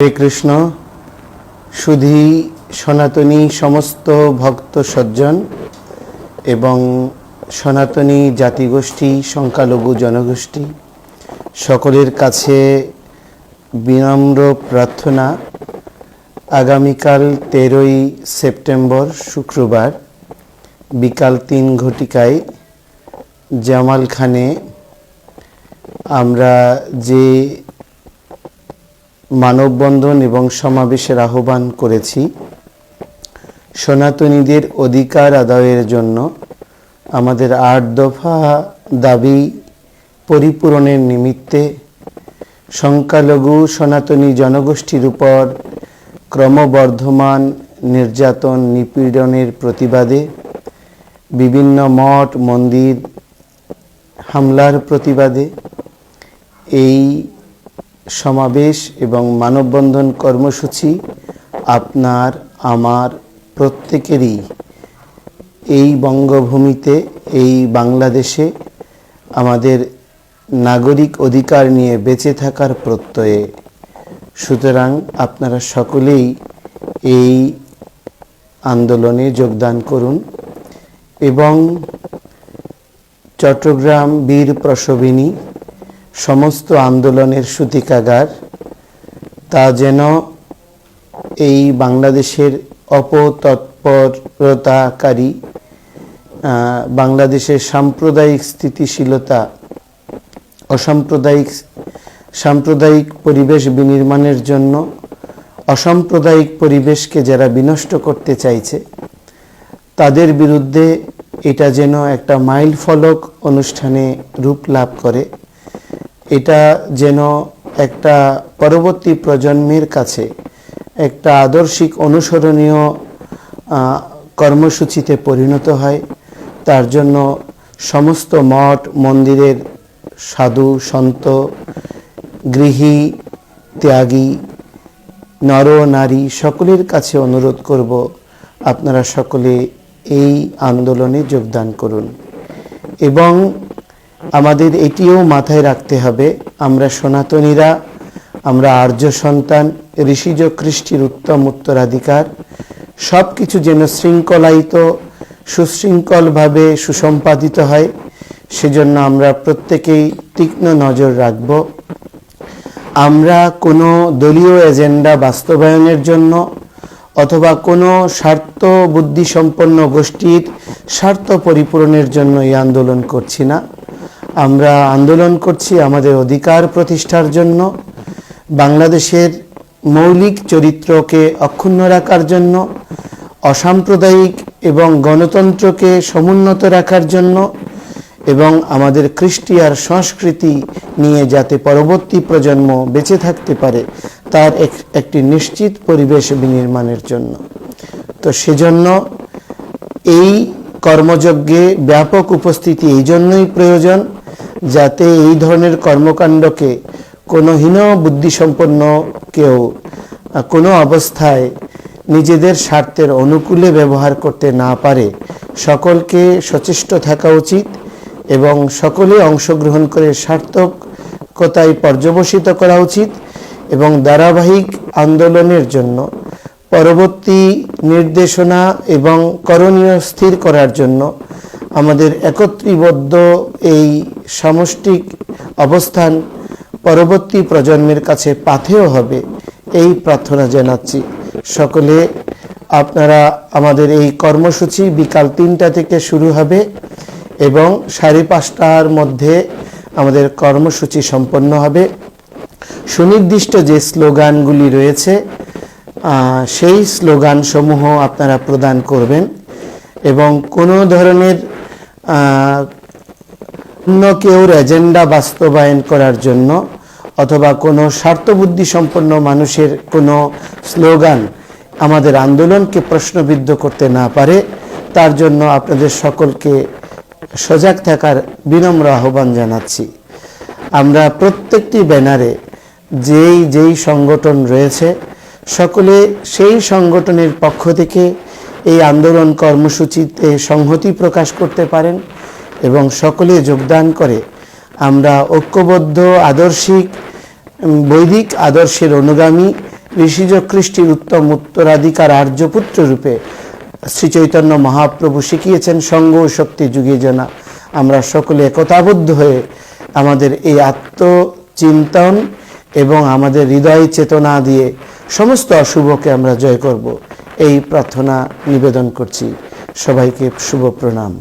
হরে কৃষ্ণ, সুধী, সনাতনী সমস্ত ভক্ত সজ্জন এবং সনাতনী জাতিগোষ্ঠী, সংখ্যালঘু জনগোষ্ঠী, সকলের কাছে বিনম্র প্রার্থনা। আগামীকাল তেরোই সেপ্টেম্বর শুক্রবার বিকাল তিন ঘটিকায় জামালখানে আমরা যে মানববন্ধন এবং সমাবেশের আহ্বান করেছি। সনাতনীদের অধিকার আদায়ের জন্য আমাদের আট দফা দাবি পরিপূরণের নিমিত্তে সংখ্যালঘু সনাতনী জনগোষ্ঠীর উপর ক্রমবর্ধমান নির্যাতন নিপীড়নের প্রতিবাদে বিভিন্ন মঠ, মন্দির হামলার প্রতিবাদে এই সমাবেশ এবং মানববন্ধন কর্মসূচি আপনার, আমার, প্রত্যেকেরই এই বঙ্গভূমিতে, এই বাংলাদেশে আমাদের নাগরিক অধিকার নিয়ে বেঁচে থাকার প্রত্যয়ে। সুতরাং আপনারা সকলেই এই আন্দোলনে যোগদান করুন এবং চট্টগ্রাম বীর প্রসবিনী সমস্ত আন্দোলনের সূতিকাগার, তা যেন এই বাংলাদেশের অপতৎপরতাকারী বাংলাদেশের সাম্প্রদায়িক স্থিতিশীলতা, অসাম্প্রদায়িক, সাম্প্রদায়িক পরিবেশ বিনির্মাণের জন্য অসাম্প্রদায়িক পরিবেশকে যারা বিনষ্ট করতে চাইছে, তাদের বিরুদ্ধে এটা যেন একটা মাইল ফলক অনুষ্ঠানে রূপ লাভ করে। এটা যেন একটা পরবর্তী প্রজন্মের কাছে একটা আদর্শিক অনুসরণীয় কর্মসূচিতে পরিণত হয়। তার জন্য সমস্ত মঠ, মন্দিরের সাধু, সন্ত, গৃহী, ত্যাগী, নর, নারী সকলের কাছে অনুরোধ করব, আপনারা সকলে এই আন্দোলনে যোগদান করুন। এবং আমাদের এটিও মাথায় রাখতে হবে, আমরা সনাতনীরা, আমরা আর্য সন্তান, ঋষিজ কৃষ্টির উত্তম উত্তরাধিকার সব কিছু যেন শৃঙ্খলায়িত, সুশৃঙ্খলভাবে সুসম্পাদিত হয়, সেজন্য আমরা প্রত্যেকেই তীক্ষ্ণ নজর রাখব। আমরা কোনো দলীয় এজেন্ডা বাস্তবায়নের জন্য অথবা কোনো স্বার্থ বুদ্ধিসম্পন্ন গোষ্ঠীর স্বার্থ পরিপূরণের জন্য এই আন্দোলন করছি না। আমরা আন্দোলন করছি আমাদের অধিকার প্রতিষ্ঠার জন্য, বাংলাদেশের মৌলিক চরিত্রকে অক্ষুণ্ণ রাখার জন্য, অসাম্প্রদায়িক এবং গণতন্ত্রকে সমুন্নত রাখার জন্য এবং আমাদের কৃষ্টি আর সংস্কৃতি নিয়ে যাতে পরবর্তী প্রজন্ম বেঁচে থাকতে পারে, তার এক- একটি নিশ্চিত পরিবেশ বিনির্মাণের জন্য। তো সেজন্য এই কর্মযজ্ঞে ব্যাপক উপস্থিতি এই জন্যই প্রয়োজন যাতে এই ধরনের কর্মকাণ্ডকে কোনো হীন বুদ্ধিসম্পন্ন কেউ, কোনো অবস্থায় নিজেদের স্বার্থের অনুকূলে ব্যবহার করতে না পারে, সকলকে সচেষ্ট থাকা উচিত এবং সকলে অংশগ্রহণ করে সার্থকতায় পর্যবসিত করা উচিত এবং ধারাবাহিক আন্দোলনের জন্য পরবর্তী নির্দেশনা এবং করণীয় স্থির করার জন্য আমাদের একত্রীবদ্ধ এই সামষ্টিক অবস্থান পরবর্তী প্রজন্মের কাছে পাথেয় হবে, এই প্রার্থনা জানাচ্ছি। সকলে, আপনারা আমাদের এই কর্মসূচি বিকাল তিনটা থেকে শুরু হবে এবং সাড়ে পাঁচটার মধ্যে আমাদের কর্মসূচি সম্পন্ন হবে। সুনির্দিষ্ট যে স্লোগানগুলি রয়েছে সেই স্লোগানসমূহ আপনারা প্রদান করবেন এবং কোনো ধরনের অন্য কেউর এজেন্ডা বাস্তবায়ন করার জন্য অথবা কোনো স্বার্থবুদ্ধি সম্পন্ন মানুষের কোনো স্লোগান আমাদের আন্দোলনকে প্রশ্নবিদ্ধ করতে না পারে, তার জন্য আপনাদের সকলকে সজাগ থাকার বিনম্র আহ্বান জানাচ্ছি। আমরা প্রত্যেকটি ব্যানারে যেই যেই সংগঠন রয়েছে, সকলে সেই সংগঠনের পক্ষ থেকে এই আন্দোলন কর্মসূচিতে সংহতি প্রকাশ করতে পারেন এবং সকলে যোগদান করে আমরা ঐক্যবদ্ধ, আদর্শিক বৈদিক আদর্শের অনুগামী ঋষিজ কৃষ্টির উত্তম উত্তরাধিকার আর্যপুত্র রূপে শ্রী চৈতন্য মহাপ্রভু শিখিয়েছেন সঙ্গ শক্তি যুগে জানা। আমরা সকলে একতাবদ্ধ হয়ে আমাদের এই আত্মচিন্তন এবং আমাদের হৃদয় চেতনা দিয়ে সমস্ত অশুভকে আমরা জয় করব। এই প্রার্থনা নিবেদন করছি। সবাইকে শুভ প্রণাম।